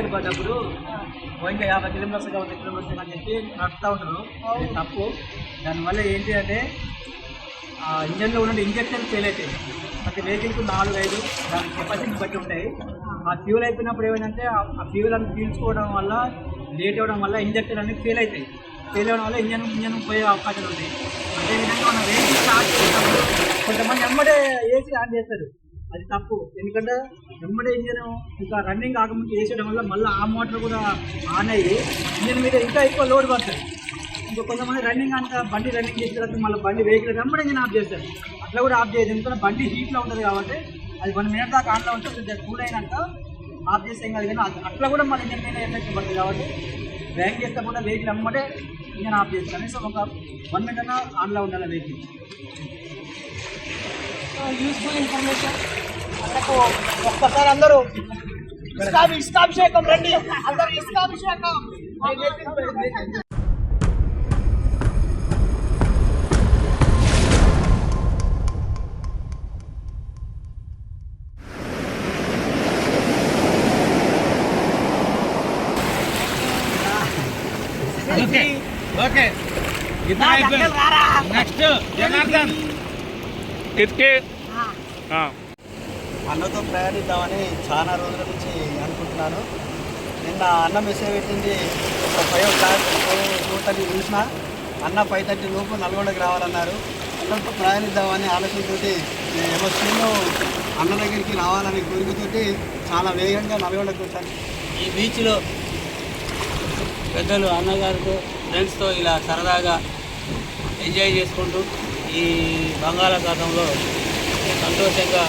అయిపోయినప్పుడు ఇంకా యాభై కిలోమీటర్స్ కాబట్టి కిలోమీటర్స్ అని చెప్పి నడుస్తూ ఉంటారు. తప్పు. దానివల్ల ఏంటి అంటే ఆ ఇంజన్లో ఉన్న ఇంజక్షన్ ఫెయిల్ అవుతాయి ప్రతి వెహికల్కి నాలుగు ఐదు దాని కెపాసిటీ బట్టి ఉంటాయి. ఆ ఫ్యూల్ అయిపోయినప్పుడు ఏమైందంటే ఆ- ఆ ఫ్యూల్ అని పీల్చుకోవడం వల్ల లేట్ అవ్వడం వల్ల ఇంజక్షన్ అనేది ఫెయిల్ అవుతాయి ఫెయిల్ అవ్వడం వల్ల ఇంజన్ ఇంజన్ పోయే అవకాశాలు ఉంటాయి. అదేవిధంగా మన వెహికల్ స్టార్ట్ కొంతమంది ఎమ్మడే ఏసీ ఆన్ చేస్తారు. అది తప్పు. ఎందుకంటే వెంబడే ఇంజన్ ఇంకా రన్నింగ్ కాకముందు వేసేయడం వల్ల మళ్ళీ ఆ మోటార్ కూడా ఆన్ అయ్యి ఇంజన్ మీద ఇంకా ఎక్కువ లోడ్ పడుతుంది. ఇంకా కొంతమంది రన్నింగ్ అంతా బండి రన్నింగ్ చేసిన తర్వాత మళ్ళీ బండి వెహికల్ వెంబడి ఇంజన్ ఆఫ్ చేస్తారు. అట్లా కూడా ఆఫ్ చేయదు ఎందుకంటే బండి హీట్లో ఉంటుంది కాబట్టి అది వన్ మినిట్ దాకా ఆన్లో ఉంటే కొంచెం కూల్ అయినాక ఆఫ్ చేసాం కాదు. కానీ అట్లా కూడా మన ఇంజన్ మీద ఎఫెక్ట్ పడుతుంది కాబట్టి బ్రేక్ చేస్తే కూడా వెహికల్ వెంబడే ఇంజన్ ఆఫ్ చేస్తారు. కనీసం ఒక వన్ మినిట్ అన్నా ఆన్లో ఉండాలి వెహికల్. యూస్ఫుల్ ఇన్ఫర్మేషన్ మనకు ఒక్కసారి అందరూ ఇస్కాభిషేకం రండి. అందరూ ఇస్కాభిషేకం. ఓకే. ఓకే. నెక్స్ట్ జనార్దన్. కిట్కి అన్నతో ప్రయాణిద్దామని చాలా రోజుల నుంచి అనుకుంటున్నాను. నిన్న అన్న మెసేజ్ పెట్టింది ఒక five o'clock two thirty చూసిన అన్న ఫైవ్ థర్టీ లోపు నల్గొండకి రావాలన్నారు. అన్నతో ప్రయాణిద్దామని ఆలోచనతోటి నేను ఎమోషన్లో అన్న దగ్గరికి రావాలనే కోరికతోటి చాలా వేగంగా నల్గొండకు వచ్చాను. ఈ బీచ్లో పెద్దలు అన్నగారితో ఫ్రెండ్స్తో ఇలా సరదాగా ఎంజాయ్ చేసుకుంటూ ఈ బంగాళాఖాతంలో సంతోషంగా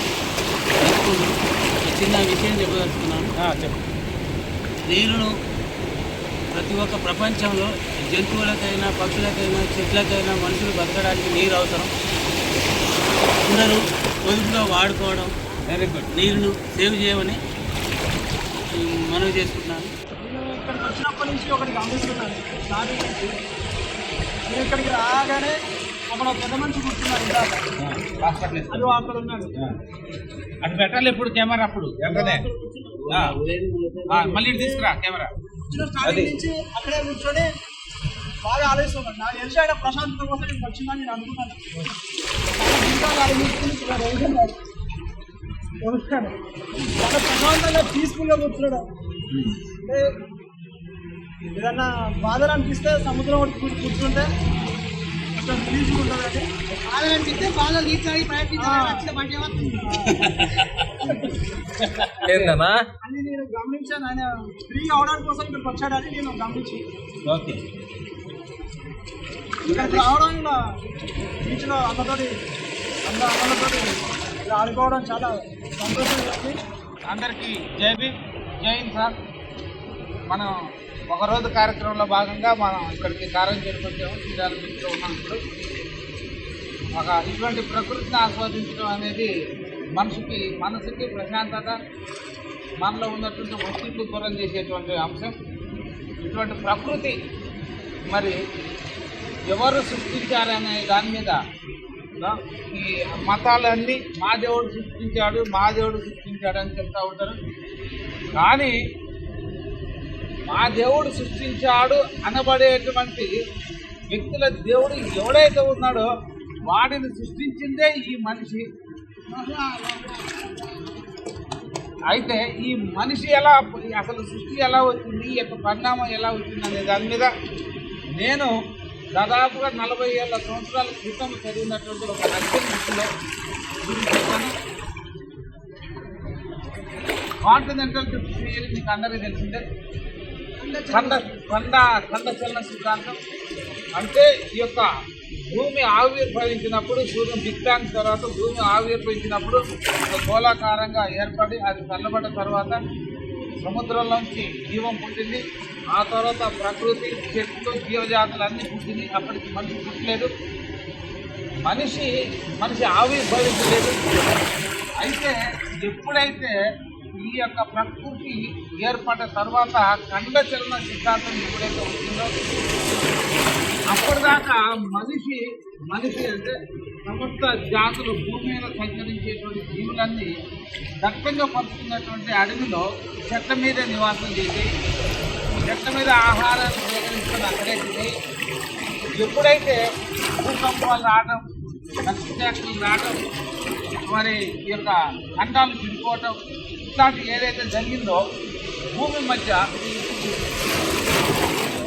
చిన్న విషయం చెప్పదలుచుకున్నాను. చెప్పు. నీరును ప్రతి ఒక్క ప్రపంచంలో జంతువులకైనా పక్షులకైనా చెట్లకైనా మనుషులు బతకడానికి నీరు అవసరం. అందరూ పొదుపుగా వాడుకోవడం వెరీ గుడ్ నీరును సేవ్ చేయమని మనవి చేసుకుంటున్నాను. నేను ఇక్కడికి వచ్చినప్పటి నుంచి ఒకటి గమనిస్తున్నాను నేను ఇక్కడికి రాగానే ఒక పెద్ద మనిషి కూర్చున్నాడు ఇందాక. హాస్పిటల్ అది అక్కడ ఉన్నాడు. అది పెట్టాలి ఇప్పుడు కెమెరా అప్పుడు. వెంటనే. మళ్ళీ తీసుకురా కెమెరా. అక్కడే కూర్చొని బాగా నాకు తెలిసి ఆయన ప్రశాంతత కోసం నేను వచ్చిందని నేను అనుకున్నాను? చాలా ప్రశాంతంగా పీస్ఫుల్గా కూర్చున్నాడు. అంటే ఏదన్నా బాధలు అనిపిస్తే సముద్రం కూర్చుంటే ఏందన్నా అని నేను గమనించాను. ఆయన ఫ్రీ అవడానికి కోసం ఇక్కడికి వచ్చాడని నేను గమనించి ఓకే. ఇక్కడికి రావడం ఇలా బీచ్లో ఇలా ఆడుకోవడం చాలా సంతోషంగా ఉంది అందరికీ జై భీమ్ జై హింద్ సార్. మనం ఒక రోజు కార్యక్రమంలో భాగంగా మనం ఇక్కడికి కారం వచ్చాము. చీరాల బీచ్లో ఉన్నాం ఇప్పుడు. ఒక ఇటువంటి ప్రకృతిని ఆస్వాదించడం అనేది మనసుకి మనసుకి ప్రశాంతత మనలో ఉన్నటువంటి ఒత్తిళ్ళు దూరం చేసేటువంటి అంశం. ఇటువంటి ప్రకృతి మరి ఎవరు సృష్టించారనే దాని మీద ఈ మతాలన్నీ మా దేవుడు సృష్టించాడు మా దేవుడు సృష్టించాడు అని చెప్తూ ఉంటారు. కానీ మా దేవుడు సృష్టించాడు అనబడేటువంటి వ్యక్తుల దేవుడు ఎవడైతే ఉన్నాడో వాడిని సృష్టించిందే ఈ మనిషి. అయితే ఈ మనిషి ఎలా అసలు సృష్టి ఎలా వచ్చింది ఈ యొక్క పరిణామం ఎలా వచ్చింది అనే దాని మీద నేను దాదాపుగా నలభై ఏళ్ళ సంవత్సరాల క్రితం చదివినటువంటి ఒక రష్యన్ కాంటినెంటల్ డ్రిఫ్ట్ థియరీ మీకు అందరికీ తెలిసిందే. ఖండ ఖండ ఖండచలన సిద్ధాంతం. అంటే ఈ యొక్క భూమి ఆవిర్భవించినప్పుడు సూర్యం బిగ్ బ్యాంగ్ తర్వాత భూమి ఆవిర్భవించినప్పుడు ఒక గోళాకారంగా ఏర్పడి అది చల్లబడ్డ తర్వాత సముద్రంలోంచి జీవం పుట్టింది. ఆ తర్వాత ప్రకృతి చెట్లు జీవజాతులన్నీ పుట్టింది. అప్పటికి మనిషి పుట్టలేదు. మనిషి మనిషి ఆవిర్భవించలేదు. అయితే ఎప్పుడైతే ఈ యొక్క ప్రకృతి ఏర్పడ్డ తర్వాత ఖండ చలన సిద్ధాంతం ఎప్పుడైతే వచ్చిందో అప్పటిదాకా మనిషి మనిషి అంటే సమస్త జాతులు భూమి మీద సంచరించేటువంటి జీవులన్నీ దట్టంగా పరుచుకున్నటువంటి అడవిలో చెట్ల మీద నివాసం చేసి చెట్ల మీద ఆహారాన్ని సేకరించడం అక్కడే ఎప్పుడైతే భూకంపాలు రావడం నక్షత్రాలు రావడం మరి ఈ యొక్క ఖండాలు విడిపోవటం ఇట్లాంటి ఏదైతే జరిగిందో భూమి మధ్య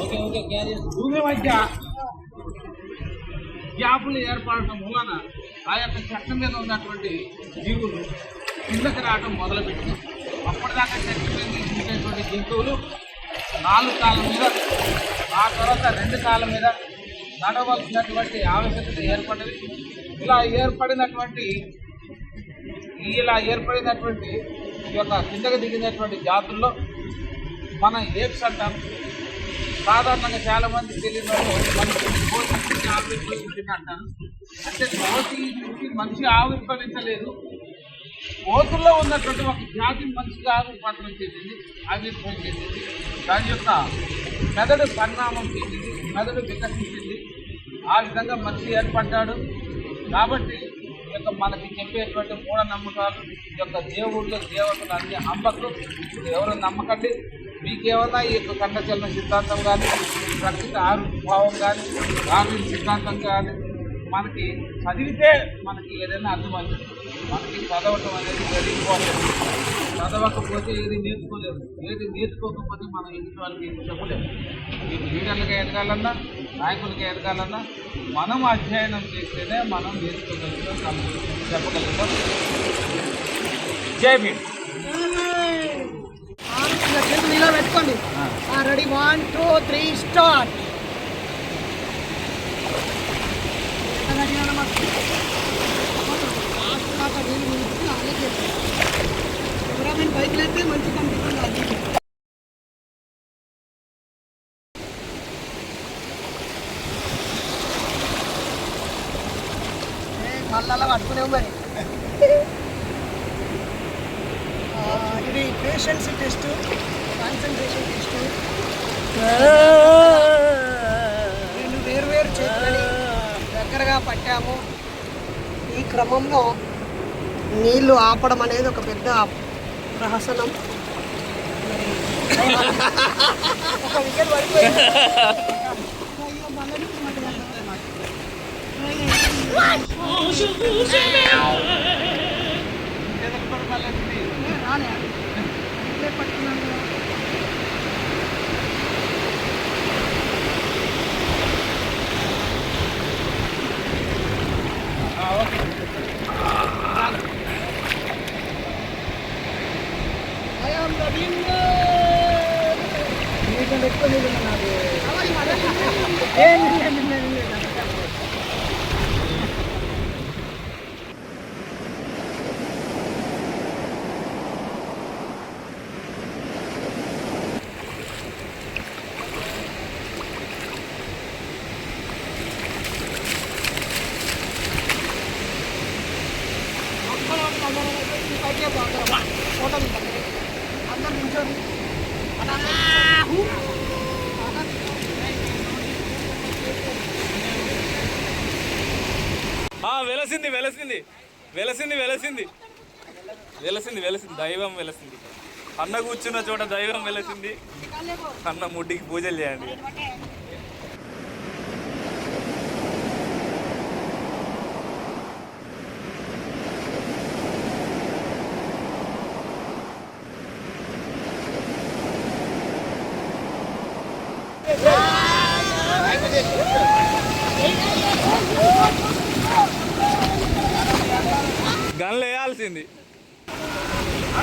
ఓకే ఓకే క్యారియర్. భూమి మధ్య గ్యాపులు ఏర్పడటం మూలన ఆ యొక్క చెట్ల మీద ఉన్నటువంటి జీవులు కిందకి రావడం మొదలుపెట్టింది. అప్పటిదాకా చెట్ల మీద ఉండేటువంటి జంతువులు నాలుగు కాళ్ళ మీద ఆ తర్వాత రెండు కాళ్ళ మీద నడవలసినటువంటి ఆవశ్యకత ఏర్పడింది ఇలా ఏర్పడినటువంటి ఇలా ఏర్పడినటువంటి ఈ యొక్క కిందకు దిగినటువంటి జాతుల్లో మనం ఏప్స్ అంటాం. సాధారణంగా చాలా మంది తెలియని మనిషి ఆవిర్భవించింది అంటారు. అంటే కోతి నుంచి మనిషి ఆవిర్భవించలేదు. కోతుల్లో ఉన్నటువంటి ఒక జాతి మనిషిగా రూపాంతరం చెందింది ఆవిర్భవం చెందింది దాని యొక్క మెదడు పరిణామం చెందింది మెదడు వికసించింది. ఆ విధంగా మనిషి ఏర్పడ్డాడు. కాబట్టి యొక్క మనకి చెప్పేటువంటి మూఢనమ్మకాలు ఈ యొక్క దేవుళ్ళు దేవతలు అన్ని నమ్మకం ఎవరు నమ్మకండి? మీకేమన్నా ఈ యొక్క కండచలన సిద్ధాంతం కానీ ప్రకృతి ఆవిర్భావం కానీ గాంధీ సిద్ధాంతం కానీ మనకి చదివితే మనకి ఏదైనా అర్థమవుతుంది. మనకి చదవటం అనేది వెరీ చదవకపోతే ఏది నేర్చుకోలేదు ఏది నేర్చుకోకపోతే మనం ఇంటి వాళ్ళకి ఏం చెప్పలేము. మీకు లీడర్లుగా ఎదగాలన్నా నాయకులుగా ఎదగాలన్నా మనం అధ్యయనం చేస్తేనే మనం నేర్చుకోగలుగుతాం కలుగుతాం, చెప్పగలుగుతాం. జై భీమ్. ఇలా పెట్టుకోండి ready? One two three start. Bike అయితే మంచి కనిపిస్తుంది మళ్ళా పట్టుకునేవు మరి ఇది పేషెన్స్ టెస్ట్ కాన్సన్ట్రేషన్ టెస్ట్ రెండు వేరు వేరు చేతులని దగ్గరగా పట్టాము ఈ క్రమంలో నీళ్ళు ఆపడం అనేది ఒక పెద్ద ప్రహసనం. Ah, ఓకే ఒక వికెట్ పడిపోయింది అయ్యో, మళ్ళీ నుంచి మళ్ళీ ఏ, రాలే ఇట్లే పట్టుకున్నాను కదా. I am the winner. నీకంటే ఎక్కువ నీళ్ళు ఉన్నాయి నాకు. ఏ, నిన్నే, నిన్నే, నిన్నే, నిన్నే. ఫోటో అందరు నిల్చోండి ఆ, వెలసింది వెలసింది వెలసింది వెలసింది వెలసింది వెలసింది దైవం వెలసింది అన్న కూర్చున్న చోట దైవం వెలసింది. అన్న ముడ్డికి పూజలు చేయండి. గన్లు వేయాల్సింది ఆ,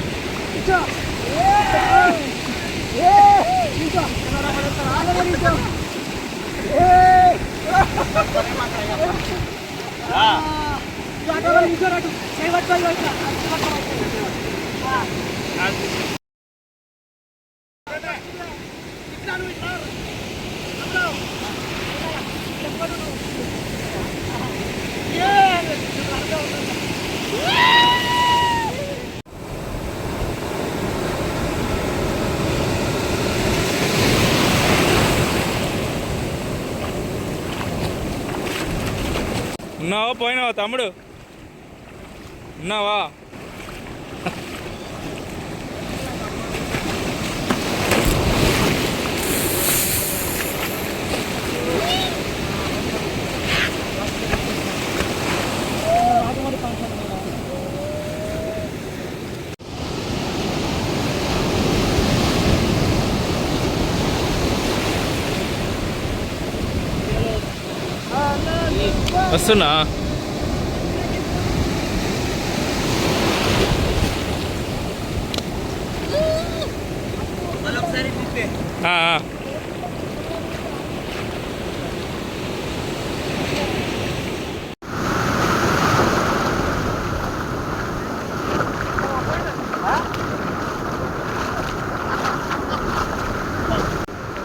తప్పకుండా. అది రోజు ఉండరు పక్కన ఇక్కడ. మీరు అక్కడ? ఆ. అదే ఇటు. ఇటు. ఏ, ఏ, ఇటు. ఆగమని ఇటు. ఏ. ఆ. ఇటు అటు వాళ్ళు ఇటు అటు. చేయి పట్టుకో, ఇటు ఇటు. అటు పట్టుకో. ఆ. ఇట్లా నువ్వు ఇట్లా రా. అట్లా. చెప్పడు నువ్వు. ఏ, నువ్వు అర్థం అవుతుందా? ఉన్నావా? పోయినావా తమ్ముడు? ఉన్నావా? వస్తున్నా.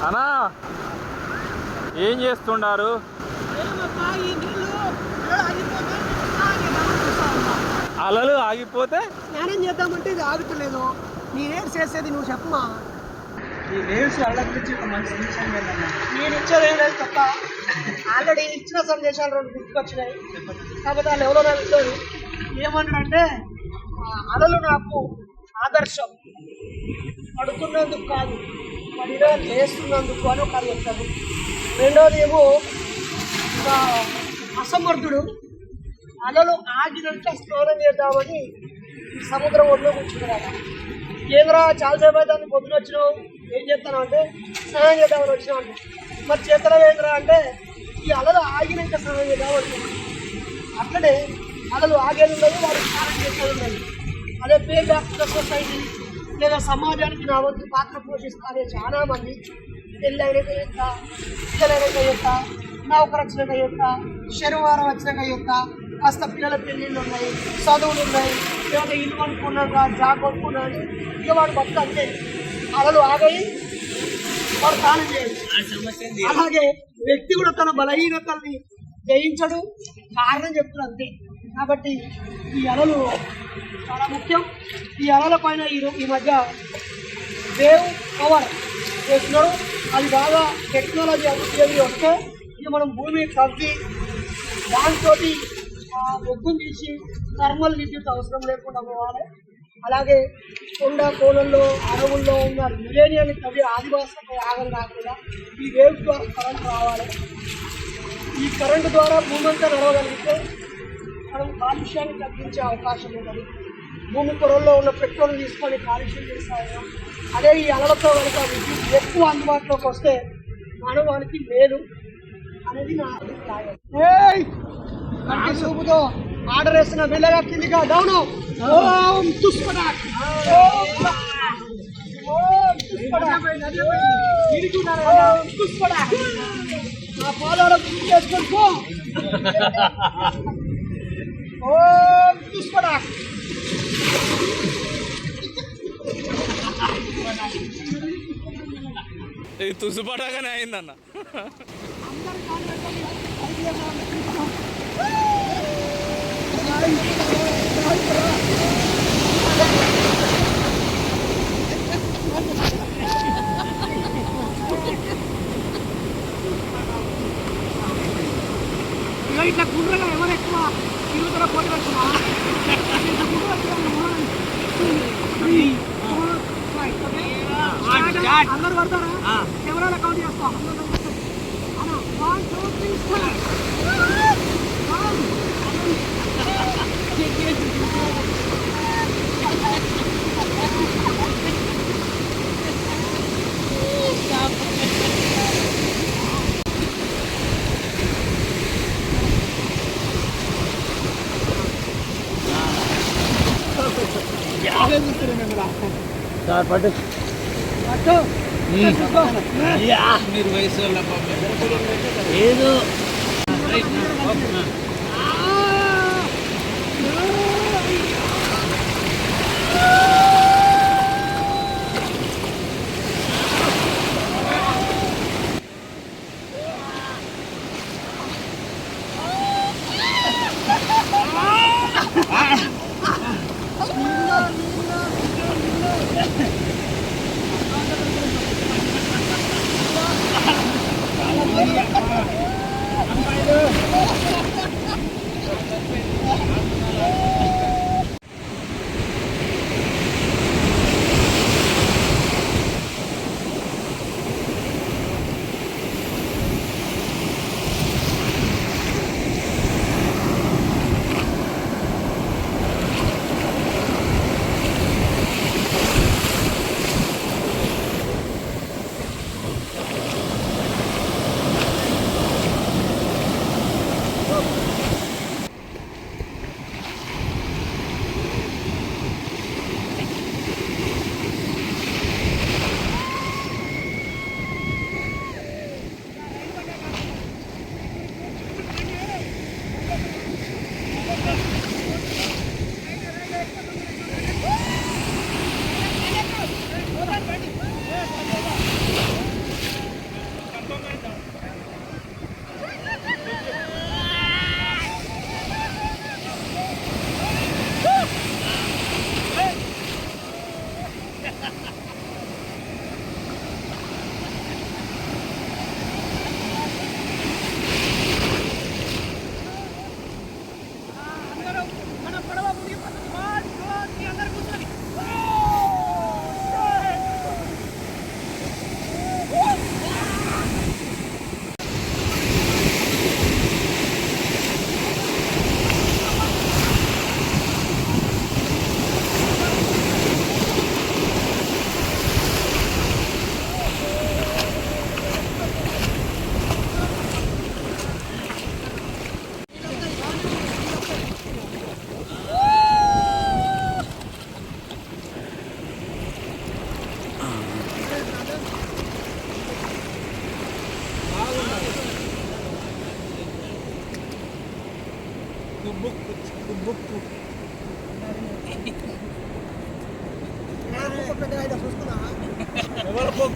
అనా ఏం చేస్తుండారు? అలలు ఆగిపోతే స్నానం చేద్దామంటే ఇది ఆగుతలేదు. నేనేం చేసేది నువ్వు చెప్పమా? ఒక మంచి సొల్యూషన్ ఏంటన్నా నేను ఇచ్చేది ఏం లేదు తప్ప ఆల్రెడీ ఇచ్చిన సందేశాలు రెండు గుర్తుకొచ్చినాయి. కాకపోతే వాళ్ళు ఎవరో నాకు ఇచ్చారు. ఏమన్నాడంటే అలలు నాకు ఆదర్శం. పడుతున్నందుకు కాదు పడినా లేస్తున్నందుకు అని ఒకరు చెప్తారు రెండోది ఏమో ఒక అసమర్థుడు అలలు ఆగినంత స్నానం చేద్దామని సముద్రం ఒడ్లో కూర్చున్నాడు కేంద్ర చాలాసేపు అయితే దాన్ని పొద్దున వచ్చినావు. ఏం చేస్తాను అంటే స్నానం చేద్దామని వచ్చినావు అంటే. మరి చేతన ఏంద్రా అంటే ఈ అలలు ఆగినాక స్నానం చేద్దామని వచ్చినావు. అట్లనే అలలు ఆగేది ఉండదు వాళ్ళు స్నానం చేసేది ఉండదు అదే పే బ్యాక్ టు సొసైటీ లేదా సమాజానికి నా వంతు పాత్ర పోషిస్తారు చాలా మంది. పెళ్ళైనాక యొక్క పిల్లలైనాక యొక్క నౌకరు వచ్చినాక చేస్తా శనివారం వచ్చినాక యొక్క కాస్త పిల్లల పెళ్ళిళ్ళు ఉన్నాయి చదువులు ఉన్నాయి లేదా ఇల్లు కొనుక్కున్నాక జాబ్ కొనుక్కున్నాను ఇక వాడు భర్త అంతే అలలు ఆగాయి వాడు స్నానం చేయాలి అలాగే వ్యక్తి కూడా తన బలహీనతల్ని జయించడు కారణం చెప్తున్నారు అంతే. కాబట్టి ఈ అలలు చాలా ముఖ్యం. ఈ అలల పైన ఈ మధ్య వేవ్ పవర్ చేస్తున్నారు అది బాగా టెక్నాలజీ అభివృద్ధి వస్తే ఇక మనం భూమి కవ్వి దాంతో బొగ్గును తీసి థర్మల్ విద్యుత్ అవసరం లేకుండా పోవాలి. అలాగే కొండ కోలంలో అడవుల్లో ఉన్న మిలేనియల్ కవి ఆదివాసులపై ఆగం కాకుండా ఈ వేవ్ ద్వారా కరెంట్ రావాలి. ఈ కరెంటు ద్వారా భూమంతా నడవగలిగితే మనం కాలుష్యాన్ని తగ్గించే అవకాశం ఉన్నది. భూమి పొరల్లో ఉన్న పెట్రోల్ తీసుకొని కాలుష్యం చేస్తాము అదే ఈ అలలతో కనుక విద్యుత్ ఎక్కువ అందుబాటులోకి వస్తే మానవానికి మేలు అనేది నా అభిప్రాయం. కంటి చూపుతో ఆర్డర్ వేసిన మెల్లగా కిందిగా డౌన్ ఓం తుస్పడాక్ ఓం తుస్పడాక్ ఇది తుసుపడగానే అయిందన్న. ఇక ఇట్లా గుర్రగా ఎవరు ఎక్కువ తిరుగుతారో పోటీ పెట్టుకున్నా అందరు పడతారా కెమెరాలో కౌంట్ చేస్తాం వన్ టూ త్రీ స్టార్ పట్టు మీరు వయసు ఏదో. ఎవరు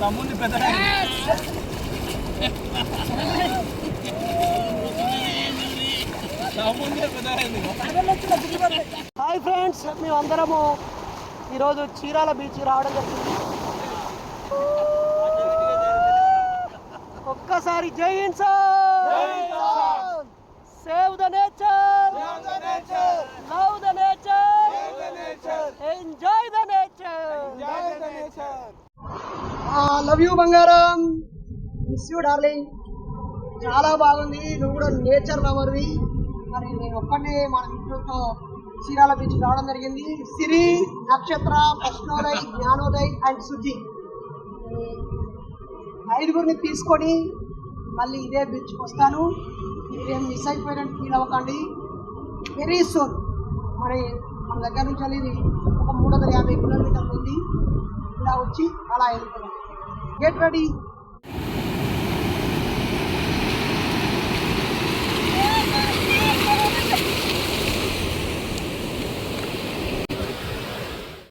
తమ్ముడిని పెద్ద తమ్ముడిని పెద్ద హాయ్ ఫ్రెండ్స్ మేమందరము ఈరోజు చీరాల బీచ్ రావడం జరిగింది. ఒక్కసారి Jai Hind save the nature love the nature enjoy the nature love you బంగారం మిస్ యూ డార్లింగ్ చాలా బాగుంది. నువ్వు కూడా నేచర్ లవర్వి మరి నేను ఒక్కనే మన మిత్రులతో చీరాల బీచ్ రావడం జరిగింది. సిరి నక్షత్ర కృష్ణోదయ్ జ్ఞానోదయ్ అండ్ శుద్ధి ఐదుగురిని తీసుకొని మళ్ళీ ఇదే బీచ్కి వస్తాను. మీరేం మిస్ అయిపోయినట్టు ఫీల్ అవ్వకండి. Very soon. మరి మన దగ్గర నుంచి వెళ్ళి ఒక మూడు వందల యాభై కిలోమీటర్లు ఉంది. ఇలా వచ్చి అలా వెళ్తున్నాం. Get ready.